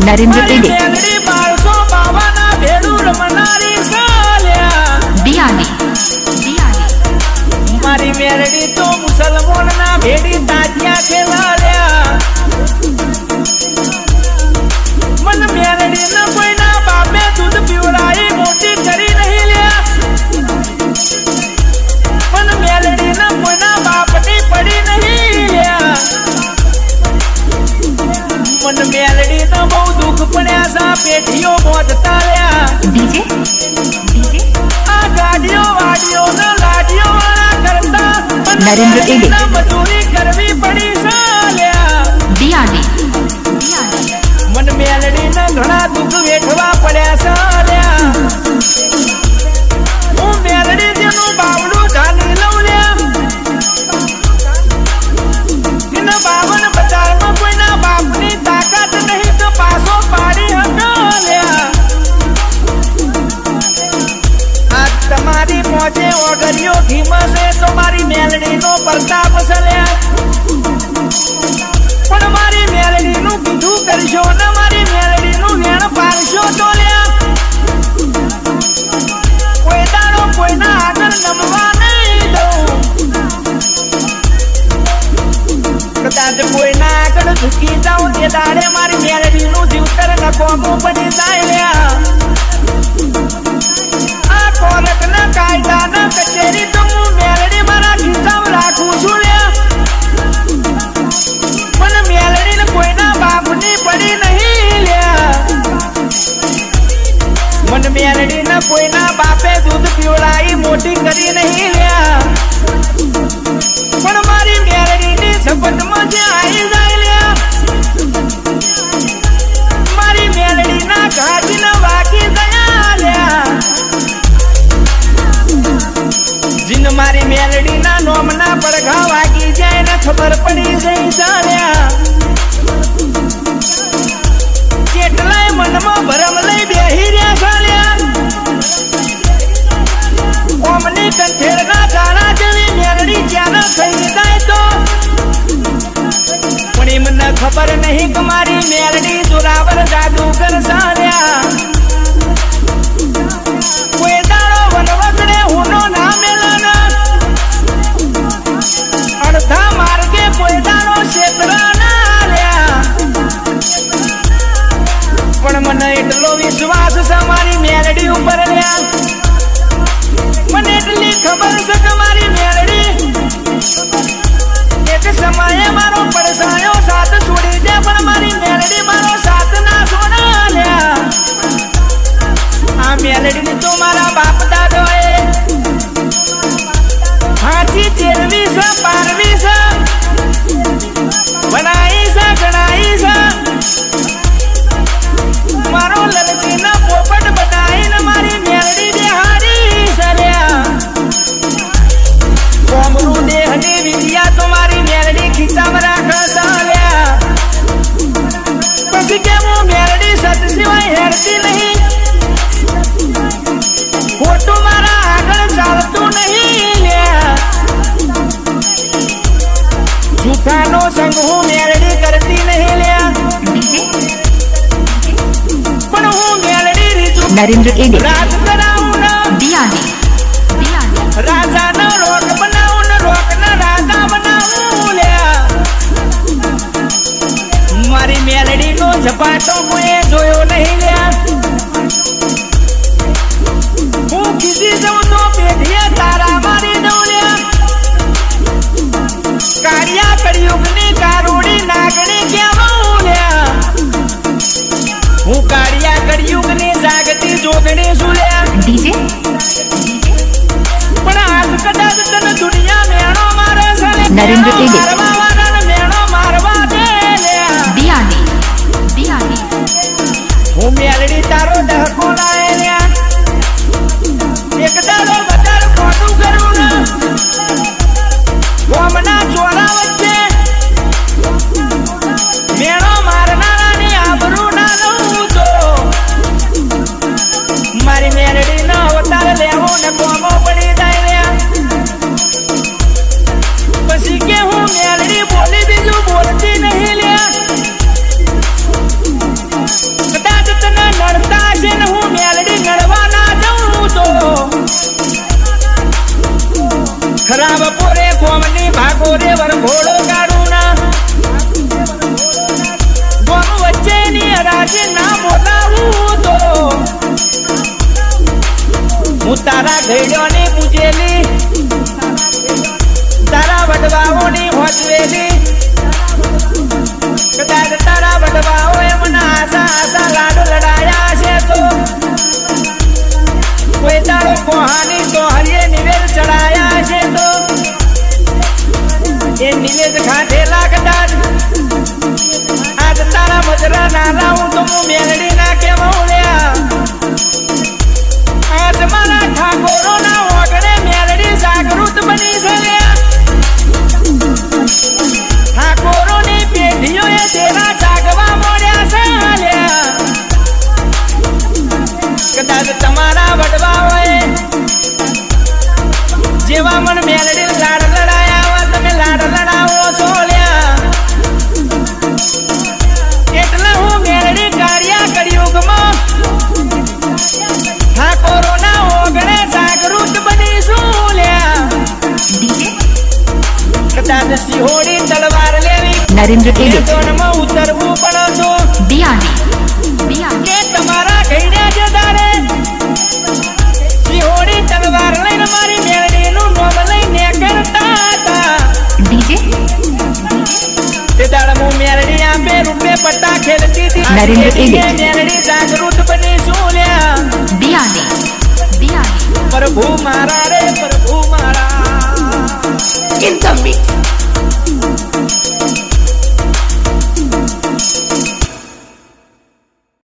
Narendra પેડે Narendra Ebe. રે તો મારી મેલડી નો પ્રતાપ સલ્યા પણ મારી મેલડી નું કીધું કરશો ને મારી મેલડી નું વેણ પાડશો તો કોઈ દાડો કોઈના આગળ નમવા નહીં દઉં. કદાચ કોઈના આગળ ઝૂકી જાઉં જે દાડે મારી મેલડી નું જીવતર નકો બની ખોટી કરી નહીં લ્યા પણ મારી ગેરરી ની શપથ મજે આવી જાય લ્યા. મારી મેલડી ના ઘાટ ન વાગી ગયા લ્યા. જીન મારી મેલડી ના નોમ ના પડઘા વાગી જાય ને ખબર પડી જઈ જાણે વિશ્વાસ છે મેલડી ઉપર લ્યા નથી કે હું મેરડી સત સિવાય હેરતી નહીં ખોટું મારા આગળ ચાલતું નહીં જૂઠાનો સંગ હું મેરડી કરતી નહીં લ્યા પણ હું મેરડી રીતુ નરેન્દ્ર રાત મેલડી નો ઝપાટો મુએ જોયો નહીં લ્યા હું ખીસી જઉં તો પેઢીએ તારા મારી દઉં કાર્યા કર્યું ભાગો રે કોમની ભાગો રે વરઘોડો ગારુના ગોમ વચ્ચેની રાજે ના બોલાવું તો હું તારા ઘડ્યોની પૂજેલી જેવા મન મેલડી લાડ લડાયા તમે લાડ લડાવો છો લ્યા એટલે હું મેલડી કાર્યા કળિયુગમાં ઠાકોરોના ઓગણે જાગૃત બનીશું લ્યા કદાચ સિહોડી તલવાર લેવી. નરેન્દ્ર ઉતરવું Narendra Ede.